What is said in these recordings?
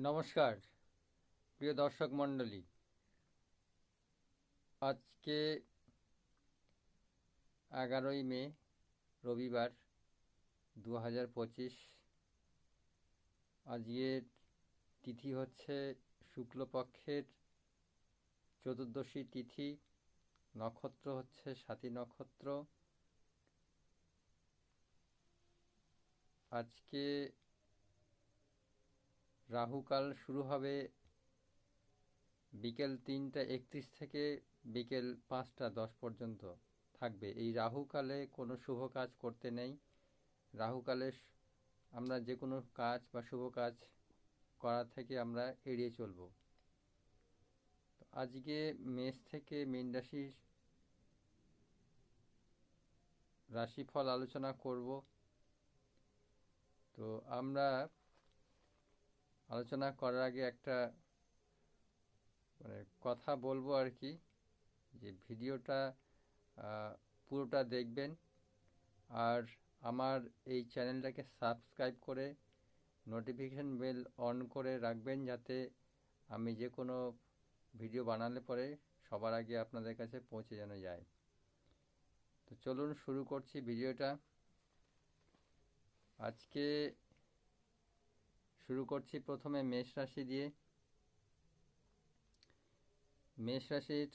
নমস্কার, প্রিয় দর্শক মণ্ডলী। আজকে এগারোই মে, রবিবার দু হাজার পঁচিশ। আজকের তিথি হচ্ছে শুক্লপক্ষের চতুর্দশী তিথি, নক্ষত্র হচ্ছে সাতী নক্ষত্র। আজকে রাহুকাল শুরু হবে বিকেল তিনটা একত্রিশ থেকে বিকেল পাঁচটা দশ পর্যন্ত থাকবে। এই রাহুকালে কোনো শুভ কাজ করতে নেই। রাহুকালে আমরা যে কোনো কাজ বা শুভ কাজ করা থেকে আমরা এড়িয়ে চলব। আজকে মেষ থেকে মীন রাশিফল আলোচনা করব। তো আমরা আলোচনা করার আগে একটা মানে কথা বলব আর কি, যে ভিডিওটা পুরোটা দেখবেন। আর আমার এই চ্যানেলটাকে সাবস্ক্রাইব করে নোটিফিকেশান বেল অন করে রাখবেন যাতে আমি যে কোনো ভিডিও বানালে পরে সবার আগে আপনাদের কাছে পৌঁছে যেন যায়। তো চলুন শুরু করছি ভিডিওটা। আজকে শুরু করছি প্রথমে মেষ রাশি দিয়ে। মেষ রাশির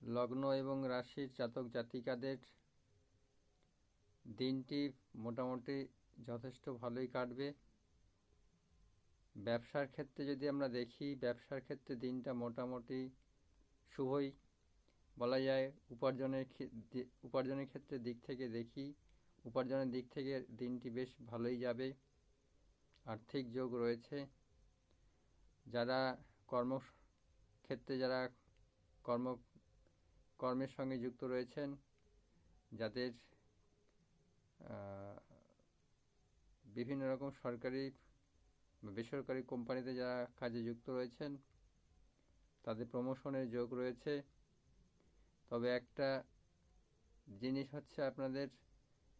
লগ্ন এবং রাশির জাতক জাতিকাদের দিনটি মোটামুটি যথেষ্ট ভালোই কাটবে। ব্যবসার ক্ষেত্রে যদি আমরা দেখি, ব্যবসার ক্ষেত্রে দিনটা মোটামুটি শুভই। বলা যায় উপার্জনের উপার্জনের ক্ষেত্রে দিক থেকে দেখি, উপার্জনের দিক থেকে দিনটি বেশ ভালোই যাবে। আর্থিক যোগ রয়েছে। যারা কর্মক্ষেত্রে, যারা কর্ম, কর্মের সঙ্গে যুক্ত রয়েছেন, যাদের বিভিন্ন রকম সরকারি বেসরকারি কোম্পানিতে যারা কাজে যুক্ত রয়েছেন, তাদের প্রমোশনের যোগ রয়েছে। তবে একটা জিনিস হচ্ছে আপনাদের,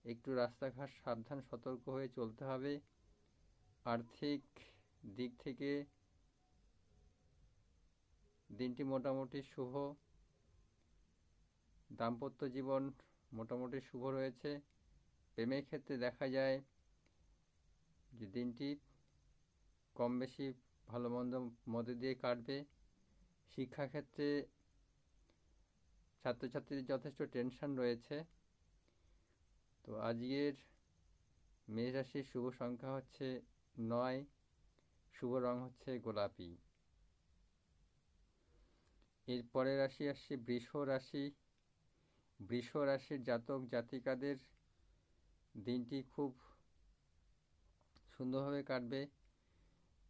একটু রাস্তাঘাট সাবধান, সতর্ক হয়ে চলতে হবে। আর্থিক দিক থেকে দিনটি মোটামুটি শুভ। দাম্পত্য জীবন মোটামুটি শুভ রয়েছে। প্রেমের ক্ষেত্রে দেখা যায় যে দিনটি কম বেশি ভালো মন্দ মধ্যে দিয়ে কাটবে। শিক্ষাক্ষেত্রে ছাত্রছাত্রীদের যথেষ্ট টেনশন রয়েছে। তো আজকের মেষ রাশির শুভ সংখ্যা হচ্ছে নয়, শুভ রং হচ্ছে গোলাপি। এর পরের রাশি আসছে বৃষ রাশি। বৃষ রাশির জাতক জাতিকাদের দিনটি খুব সুন্দরভাবে কাটবে।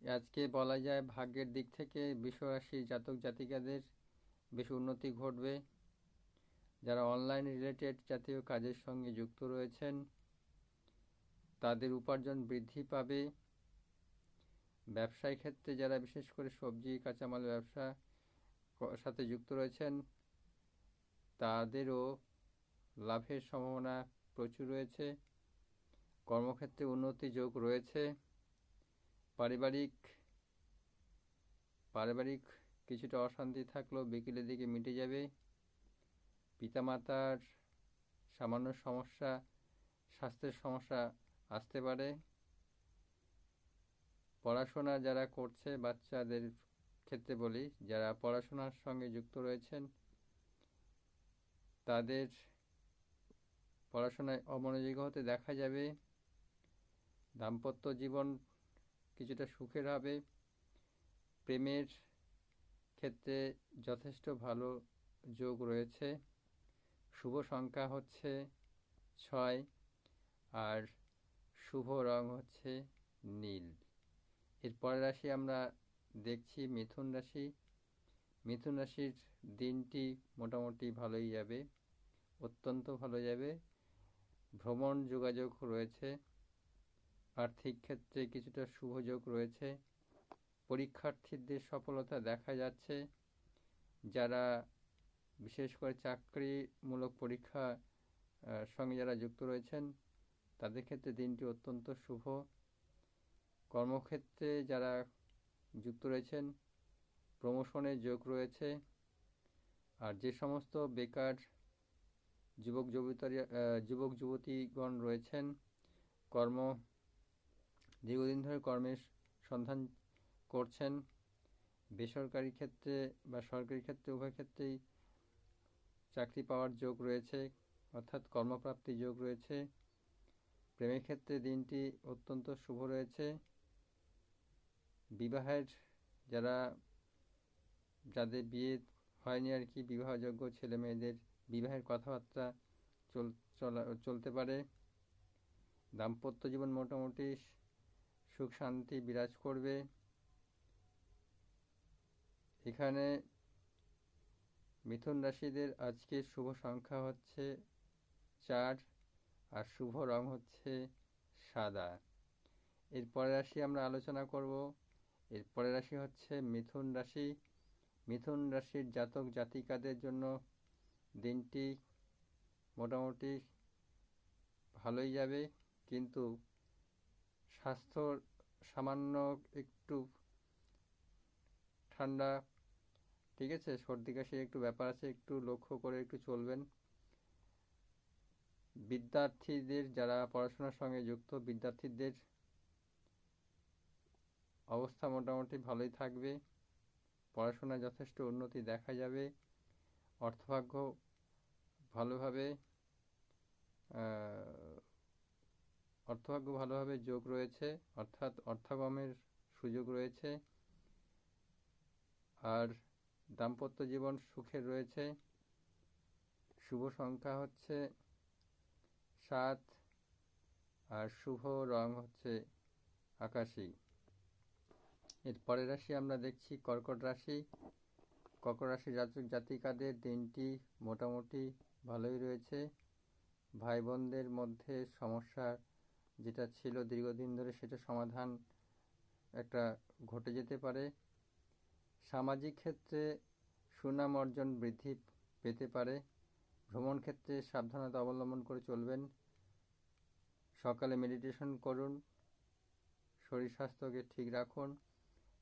আজকে বলা যায় ভাগ্যের দিক থেকে বৃষ রাশির জাতক জাতিকাদের বেশ উন্নতি ঘটবে। যারা অনলাইন রিলেটেড জাতীয় কাজের সঙ্গে যুক্ত রয়েছেন, তাদের উপার্জন বৃদ্ধি পাবে। ব্যবসায় ক্ষেত্রে যারা বিশেষ করে সবজি, কাঁচামাল ব্যবসা সাথে যুক্ত রয়েছেন, তাদেরও লাভের সম্ভাবনা প্রচুর রয়েছে। কর্মক্ষেত্রে উন্নতি যোগ রয়েছে। পারিবারিক পারিবারিক কিছুটা অশান্তি থাকলেও বিকেলের দিকে মিটে যাবে। পিতামাতার সামান্য সমস্যা, স্বাস্থ্যের সমস্যা আসতে পারে। পড়াশোনা যারা করছে বাচ্চাদের ক্ষেত্রে বলি, যারা পড়াশোনার সঙ্গে যুক্ত রয়েছেন, তাদের পড়াশোনায় অমনোযোগী হতে দেখা যাবে, দাম্পত্য জীবন কিছুটা সুখের হবে, প্রেমের ক্ষেত্রে যথেষ্ট ভালো যোগ রয়েছে, শুভ সংখ্যা হচ্ছে ছয় আর শুভ রং হচ্ছে নীল। এর পরের রাশি আমরা দেখছি মিথুন রাশি। মিথুন রাশির দিনটি মোটামুটি ভালোই যাবে, অত্যন্ত ভালো যাবে। ভ্রমণ যোগাযোগ রয়েছে, আর্থিক ক্ষেত্রে কিছুটা শুভযোগ রয়েছে। পরীক্ষার্থীদের সফলতা দেখা যাচ্ছে। যারা বিশেষ করে চাকরিমূলক পরীক্ষা সঙ্গে যারা যুক্ত রয়েছেন, তাদের ক্ষেত্রে দিনটি অত্যন্ত শুভ। কর্মক্ষেত্রে যারা যুক্ত রয়েছেন প্রমোশনের যোগ রয়েছে, আর যে সমস্ত বেকার যুবক যুবতী যুবক যুবতীগণ রয়েছেন, কর্ম, দীর্ঘদিন ধরে কর্মের সন্ধান করছেন, বেসরকারি ক্ষেত্রে বা সরকারি ক্ষেত্রে, উভয় ক্ষেত্রেই চাকরি পাওয়ার যোগ রয়েছে, অর্থাৎ কর্মপ্রাপ্তি যোগ রয়েছে। প্রেমের ক্ষেত্রে দিনটি অত্যন্ত শুভ রয়েছে। বিবাহের যারা, যাদের বিয়ে হয়নি আর কি, বিবাহযোগ্য ছেলে মেয়েদের বিবাহের কথাবার্তা চল, চলা, চলতে পারে। দাম্পত্য জীবন মোটামুটি সুখ শান্তি বিরাজ করবে। এখানে মিথুন রাশিদের আজকে শুভ সংখ্যা হচ্ছে চার আর শুভ রং হচ্ছে সাদা। এর পরের রাশি আমরা আলোচনা করব এর পরের রাশি হচ্ছে মিথুন রাশি। মিথুন রাশির জাতক জাতিকাদের জন্য দিনটি মোটামুটি ভালোই যাবে, কিন্তু স্বাস্থ্য সামান্য একটু ঠান্ডা, ঠিক আছে? সর্দি কাশির একটু ব্যাপার আছে, একটু লক্ষ্য করে একটু চলবেন। বিদ্যার্থীদের, যারা পড়াশোনার সঙ্গে যুক্ত, বিদ্যার্থীদের অবস্থা মোটামুটি ভালোই থাকবে। পড়াশোনায় যথেষ্ট উন্নতি দেখা যাবে। অর্থভাগ্য ভালোভাবে অর্থভাগ্য ভালোভাবে যোগ রয়েছে, অর্থাৎ অর্থাগমের সুযোগ রয়েছে। আর দাম্পত্য জীবন সুখের রয়েছে। শুভ সংখ্যা হচ্ছে সাত, আর শুভ রং হচ্ছে আকাশী। এর পরের রাশি আমরা দেখছি কর্কট রাশি। কর্কট রাশি জাতক জাতিকাদের দিনটি মোটামুটি ভালোই রয়েছে। ভাই বোনদের মধ্যে সমস্যা যেটা ছিল দীর্ঘদিন ধরে সেটা সমাধান একটা ঘটে যেতে পারে। সামাজিক ক্ষেত্রে সুনাম অর্জন বৃদ্ধি পেতে পারে। ভ্রমণ ক্ষেত্রে সাবধানতা অবলম্বন করে চলবেন। সকালে মেডিটেশন করুন। শরীর স্বাস্থ্যকে ঠিক রাখুন।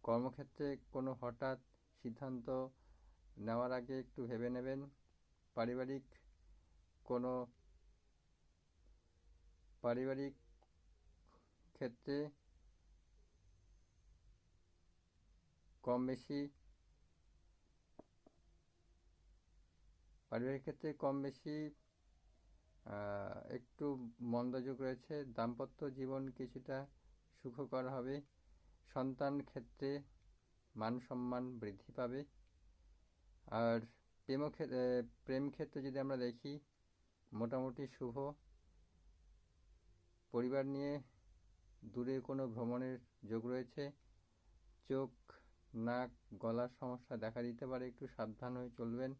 কর্মক্ষেত্রে কোনো হঠাৎ সিদ্ধান্ত নেওয়ার আগে একটু ভেবে নেবেন। পারিবারিক কোনো পারিবারিক ক্ষেত্রে কম বেশি পারিবারিক ক্ষেত্রে কম বেশি একটু মন্দযোগ রয়েছে। দাম্পত্য জীবন কিছুটা সুখকর হবে। সন্তান ক্ষেত্রে মান সম্মান বৃদ্ধি পাবে। আর প্রেম প্রেম ক্ষেত্রে যদি আমরা দেখি, মোটামুটি শুভ। পরিবার নিয়ে দূরে কোনো ভ্রমণের যোগ রয়েছে। চোখ, নাক, গলার সমস্যা দেখা দিতে পারে, একটু সাবধান হয়ে চলবেন।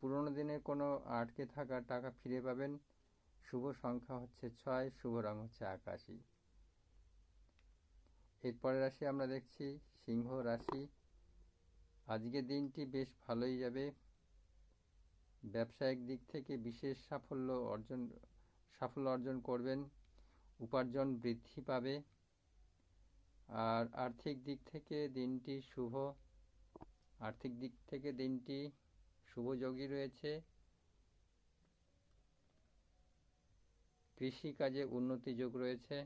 পুরোনো দিনে কোনো আটকে থাকা টাকা ফিরে পাবেন। শুভ সংখ্যা হচ্ছে ছয়, শুভ রং হচ্ছে আকাশি। এরপরে রাশি আমরা দেখছি, সিংহ রাশি। আজকের দিনটি বেশ ভালোই যাবে। ব্যবসায়িক দিক থেকে বিশেষ সাফল্য অর্জন সাফল্য অর্জন করবেন, উপার্জন বৃদ্ধি পাবে। আর আর্থিক দিক থেকে দিনটি শুভ। আর্থিক দিক থেকে দিনটি শুভযোগী রয়েছে। কৃষিকাজে উন্নতি যোগ রয়েছে।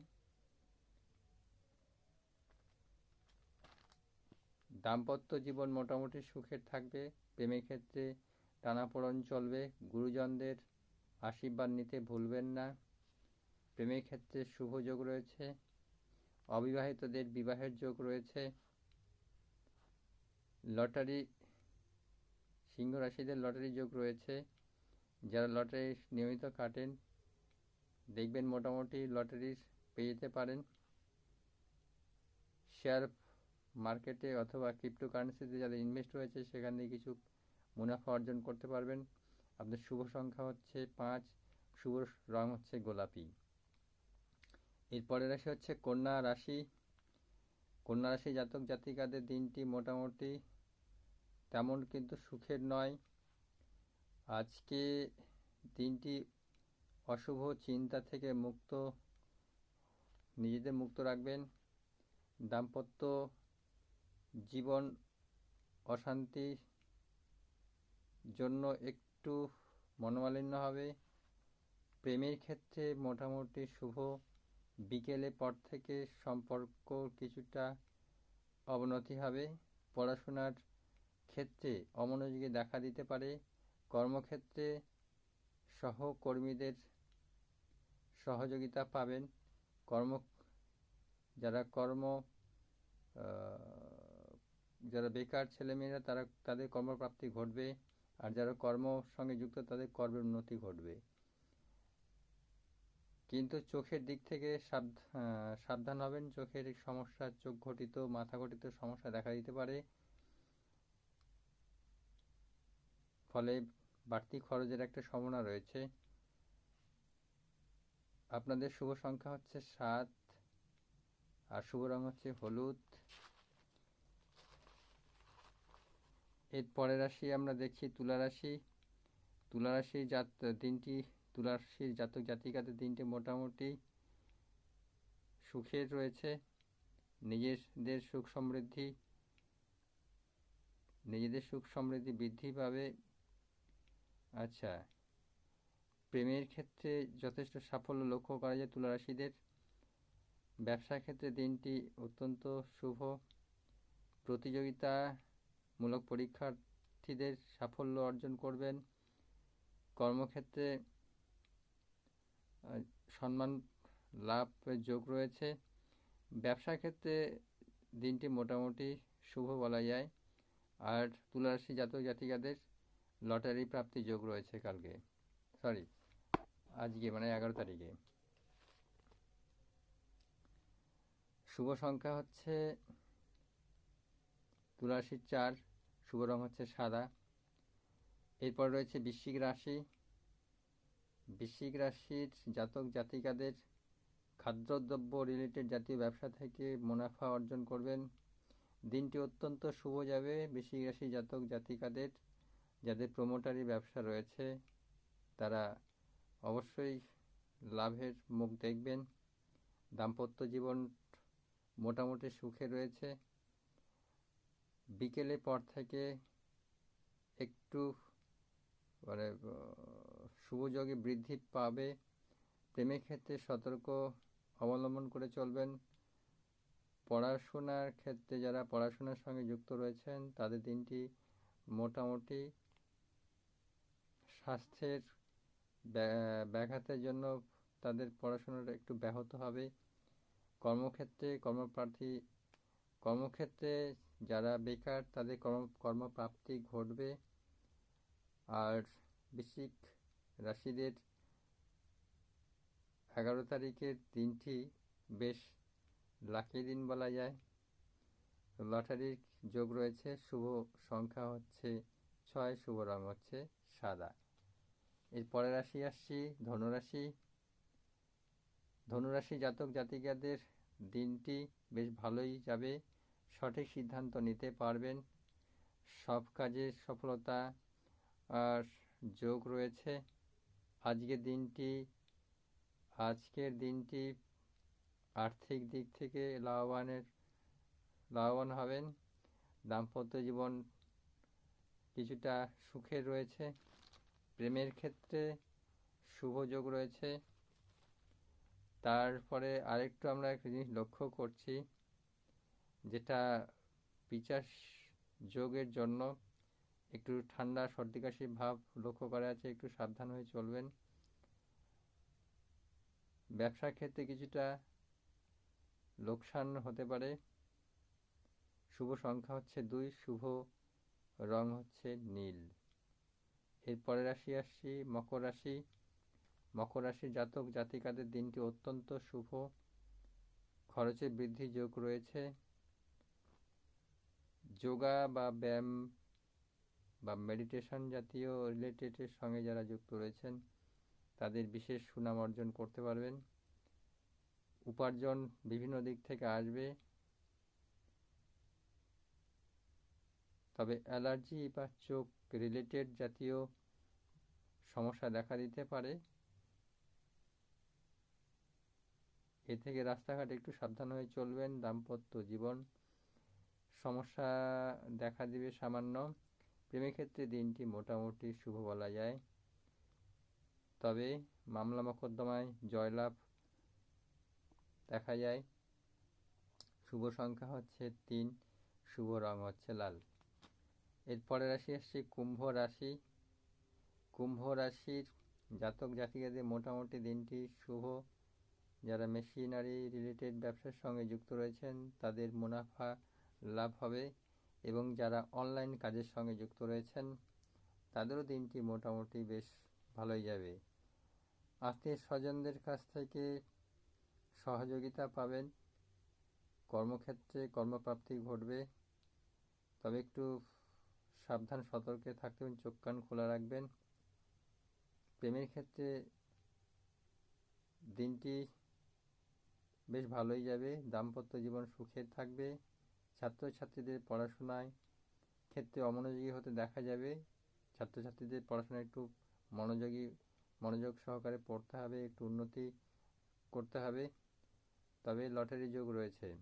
দাম্পত্য জীবন মোটামুটি সুখের থাকবে, প্রেমের ক্ষেত্রে টানাপোড়ন চলবে, গুরুজনদের আশীর্বাদ নিতে ভুলবেন না। প্রেমের ক্ষেত্রে শুভ যোগ রয়েছে, অবিবাহিতদের বিবাহের যোগ রয়েছে। লটারি সিংহ রাশিদের লটারি যোগ রয়েছে, যারা লটারি নিয়মিত কাটেন দেখবেন মোটামুটি লটারির পেয়ে যেতে পারেন। শেয়ার মার্কেটে অথবা ক্রিপ্টোকারেন্সিতে যারা ইনভেস্ট হয়েছে সেখান থেকে কিছু মুনাফা অর্জন করতে পারবেন। আপনার শুভ সংখ্যা হচ্ছে পাঁচ, শুভ রং হচ্ছে গোলাপি। এরপরের রাশি হচ্ছে কন্যা রাশি। কন্যা রাশি জাতক জাতিকাদের দিনটি মোটামুটি তেমন কিন্তু সুখের নয়। আজকে দিনটি অশুভ চিন্তা থেকে মুক্ত, নিজেদের মুক্ত রাখবেন। দাম্পত্য জীবন অশান্তির জন্য একটু মনোমালিন্য হবে। প্রেমের ক্ষেত্রে মোটামুটি শুভ। বিকেলে পর থেকে সম্পর্ক কিছুটা অবনতি হবে। পড়াশোনার ক্ষেত্রে অমনোযোগী দেখা দিতে পারে। কর্মক্ষেত্রে সহকর্মীদের সহযোগিতা পাবেন। কর্ম, যারা কর্ম যারা বেকার ছেলেমেয়েরা, তারা, তাদের কর্মপ্রাপ্তি ঘটবে। আর যারা কর্ম সঙ্গে যুক্ত, তাদের কর্মের উন্নতি ঘটবে। কিন্তু চোখের দিক থেকে সাবধান হবেন। চোখের সমস্যা, চোখ ঘটিত, মাথা ঘটিত সমস্যা দেখা দিতে পারে। ফলে বাড়তি খরচের একটা সম্ভাবনা রয়েছে। আপনাদের শুভ সংখ্যা হচ্ছে সাত, আর শুভ রং হচ্ছে হলুদ। এর পরের রাশি আমরা দেখছি তুলা রাশি। তুলা রাশির জাত দিনটি তুলা রাশির জাতক জাতিকাদের দিনটি মোটামুটি সুখের রয়েছে। নিজেদের সুখ সমৃদ্ধি, নিজেদের সুখ সমৃদ্ধি বৃদ্ধি পাবে। আচ্ছা প্রেমের ক্ষেত্রে যথেষ্ট সাফল্য লক্ষ্য করা যায় তুলারাশিদের। ব্যবসার ক্ষেত্রে দিনটি অত্যন্ত শুভ। প্রতিযোগিতামূলক পরীক্ষার্থীদের সাফল্য অর্জন করবেন। কর্মক্ষেত্রে সম্মান লাভ যোগ রয়েছে। ব্যবসার ক্ষেত্রে দিনটি মোটামুটি শুভ বলা যায়। আর তুলারাশি জাতক জাতিকাদের লটারি প্রাপ্তি যোগ রয়েছে কালকে। সরি আজকে মানে এগারো তারিখে। শুভ সংখ্যা হচ্ছে তুলাশির চার, শুভ রং হচ্ছে সাদা। এরপর রয়েছে বৃশ্চিক রাশি। বৃশ্চিক রাশির জাতক জাতিকাদের খাদ্যদ্রব্য রিলেটেড জাতীয় ব্যবসা থেকে মুনাফা অর্জন করবেন। দিনটি অত্যন্ত শুভ যাবে বৃশ্চিক রাশি জাতক জাতিকাদের, যাদের প্রমোটারি ব্যবসা রয়েছে, তারা অবশ্যই লাভের মুখ দেখবেন। দাম্পত্য জীবন মোটামুটি সুখে রয়েছে। বিকেলে পর থেকে একটু মানে শুভযোগে বৃদ্ধি পাবে। প্রেমের ক্ষেত্রে সতর্ক অবলম্বন করে চলবেন। পড়াশোনার ক্ষেত্রে যারা পড়াশোনার সঙ্গে যুক্ত রয়েছেন, তাদের দিনটি মোটামুটি স্বাস্থ্যের ব্যাঘাতের জন্য তাদের পড়াশোনাটা একটু ব্যাহত হবে। কর্মক্ষেত্রে কর্মপ্রার্থী, কর্মক্ষেত্রে যারা বেকার তাদের কর্ম, কর্মপ্রাপ্তি ঘটবে। আর বৃশ্চিক রাশিদের এগারো তারিখের দিনটি বেশ লাকি দিন বলা যায়। লটারির যোগ রয়েছে, শুভ সংখ্যা হচ্ছে ছয়, শুভ রং হচ্ছে সাদা। এর পরের রাশি আসছি, ধনুরাশি। ধনুরাশি জাতক জাতিকাদের দিনটি বেশ ভালোই যাবে, সঠিক সিদ্ধান্ত নিতে পারবেন। সব কাজে সফলতা, আর যোগ রয়েছে। আজকের দিনটি আজকের দিনটি আর্থিক দিক থেকে লাভবানের, লাভবান হবেন। দাম্পত্য জীবন কিছুটা সুখের রয়েছে। প্রেমের ক্ষেত্রে শুভ যোগ রয়েছে। তারপরে আরেকটু আমরা একটা জিনিস লক্ষ্য করছি, যেটা পিচাস যোগের জন্য একটু ঠান্ডা সর্দি কাশি ভাব লক্ষ্য করা আছে একটু সাবধান হয়ে চলবেন। ব্যবসার ক্ষেত্রে কিছুটা লোকসান হতে পারে। শুভ সংখ্যা হচ্ছে দুই, শুভ রং হচ্ছে নীল। এরপরে রাশি আসছি, মকর রাশি। মকর রাশির জাতক জাতিকাদের দিনটি অত্যন্ত শুভ। খরচে বৃদ্ধি যোগ রয়েছে। যোগা বা ব্যায়াম বা মেডিটেশন জাতীয় রিলেটেডের সঙ্গে যারা যুক্ত রয়েছেন, তাদের বিশেষ সুনাম অর্জন করতে পারবেন। উপার্জন বিভিন্ন দিক থেকে আসবে। তবে অ্যালার্জি বা চোখ রিলেটেড জাতীয় সমস্যা দেখা দিতে পারে। এ থেকে রাস্তাঘাটে একটু সাবধান হয়ে চলবেন। দাম্পত্য জীবন সমস্যা দেখা দিবে সামান্য। প্রেমের ক্ষেত্রে দিনটি মোটামুটি শুভ বলা যায়। তবে মামলা মোকদ্দমায় জয়লাভ দেখা যায়। শুভ সংখ্যা হচ্ছে তিন, শুভ রং হচ্ছে লাল। এরপরে রাশি আসছে কুম্ভ রাশি। কুম্ভ রাশির জাতক জাতিকাদের মোটামুটি দিনটি শুভ। যারা মেশিনারি রিলেটেড ব্যবসার সঙ্গে যুক্ত রয়েছেন, তাদের মুনাফা লাভ হবে এবং যারা অনলাইন কাজের সঙ্গে যুক্ত রয়েছেন, তাদেরও দিনটি মোটামুটি বেশ ভালোই যাবে। আত্মীয় স্বজনদের কাছ থেকে সহযোগিতা পাবেন। কর্মক্ষেত্রে কর্মপ্রাপ্তি ঘটবে। তবে একটু সাবধান, সতর্কে থাকতে হবে চোখ, কান খোলা রাখবেন। প্রেমের ক্ষেত্রে দিনটি বেশ ভালোই যাবে। দাম্পত্য জীবন সুখের থাকবে। ছাত্রছাত্রীদের পড়াশোনায় ক্ষেত্রে অমনোযোগী হতে দেখা যাবে। ছাত্রছাত্রীদের পড়াশোনায় একটু মনোযোগী, মনোযোগ সহকারে পড়তে হবে, একটু উন্নতি করতে হবে। তবে লটারি যোগ রয়েছে।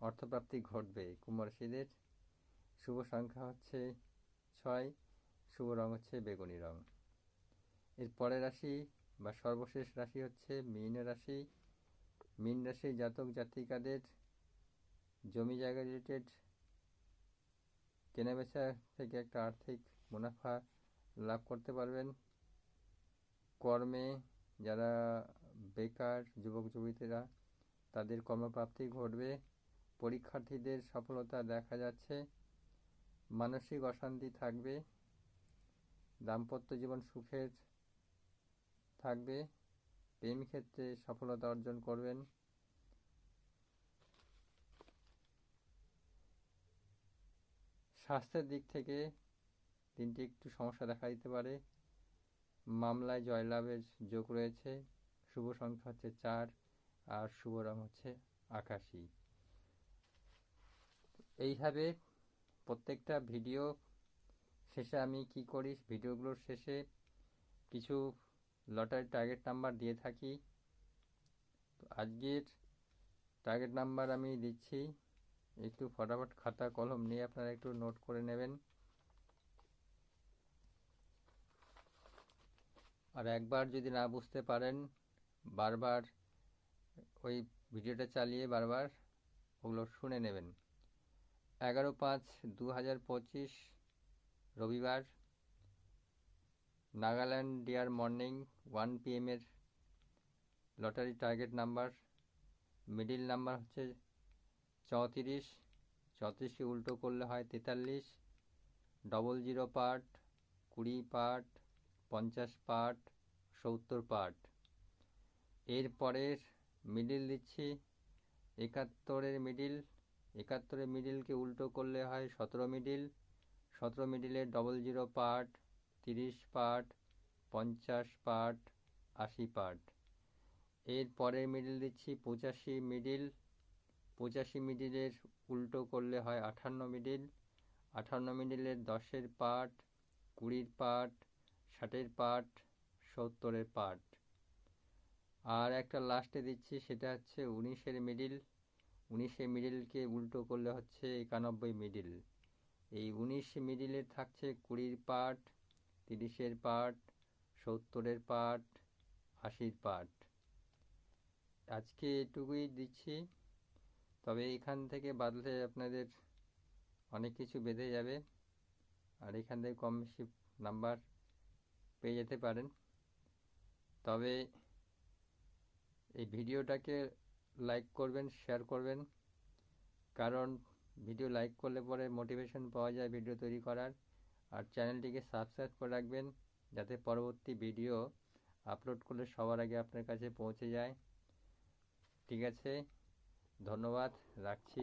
অর্থপ্রাপ্তি ঘটবে কুম্ভরাশিদের শুভ সংখ্যা হচ্ছে ছয়, শুভ রং হচ্ছে বেগুনি রং। এর পরের রাশি বা সর্বশেষ রাশি হচ্ছে মীন রাশি। মীন রাশির জাতক জাতিকাদের জমি জায়গা রিলেটেড কেনাবেচা থেকে একটা আর্থিক মুনাফা লাভ করতে পারবেন। কর্মে যারা বেকার যুবক যুবতীরা, তাদের কর্মপ্রাপ্তি ঘটবে। পরীক্ষার্থীদের সফলতা দেখা যাচ্ছে। মানসিক অশান্তি থাকবে, দাম্পত্য জীবন সুখের থাকবে, প্রেম ক্ষেত্রে সফলতা অর্জন করবেন। স্বাস্থ্যের দিক থেকে দিনটি একটু সমস্যা দেখা দিতে পারে। মামলায় জয়লাভের যোগ রয়েছে, শুভ সংখ্যা হচ্ছে চার আর শুভ রং হচ্ছে আকাশি। এইভাবে প্রত্যেকটা ভিডিও শেষে আমি কি করি? ভিডিওগুলোর শেষে কিছু লটারি টার্গেট নাম্বার দিয়ে থাকি। তো আজকের টার্গেট নাম্বার আমি দিচ্ছি। একটু ফটাফট খাতা কলম নিয়ে আপনারা একটু নোট করে নেবেন। আর একবার যদি না বুঝতে পারেন, বারবার ওই ভিডিওটা চালিয়ে বারবার ওগুলো শুনে নেবেন। এগারো পাঁচ দু হাজার পঁচিশ, রবিবার, Nagaland dear morning, one পিএমের lottery target number, middle number হচ্ছে চৌত্রিশ, চৌত্রিশকে উল্টো করলে হয় তেতাল্লিশ, ডবল জিরো পার্ট, কুড়ি পার্ট, পঞ্চাশ পার্ট, সত্তর পার্ট। এর পরের মিডিল দিচ্ছি, একাত্তরের মিডিল একাত্তরের মিডিলকে উল্টো করলে হয় সতেরো মিডিল, সতেরো মিডিলের ডবল জিরো পার্ট তিরিশ পার্ট পঞ্চাশ পার্ট আশি পার্ট এর পরের মিডিল দিচ্ছি পঁচাশি মিডিল, পঁচাশি মিডিলের উল্টো করলে হয় আঠান্ন মিডিল, আঠান্ন মিডিলের দশের পার্ট কুড়ির পার্ট ষাটের পার্ট সত্তরের পার্ট আর একটা লাস্টে দিচ্ছি, সেটা হচ্ছে উনিশের মিডিল। উনিশের মিডিলকে উল্টো করলে হচ্ছে একানব্বই মিডিল। এই উনিশ মিডিলের থাকছে কুড়ির পার্ট তিরিশের পার্ট সত্তরের পার্ট আশির পার্ট আজকে এটুকুই দিচ্ছি। তবে এখান থেকে বাদলে আপনাদের অনেক কিছু বেঁধে যাবে। আর এখান থেকে কম বেশি নাম্বার পেয়ে যেতে পারেন। তবে এই ভিডিওটাকে লাইক করবেন শেয়ার করবেন। কারণ ভিডিও লাইক করলে পরে মোটিভেশন পাওয়া যায় ভিডিও তৈরি করার। আর চ্যানেলটিকে সাবস্ক্রাইব করে রাখবেন, যাতে পরবর্তী ভিডিও আপলোড করলে সবার আগে আপনার কাছে পৌঁছে যায়। ঠিক আছে, ধন্যবাদ, রাখছি।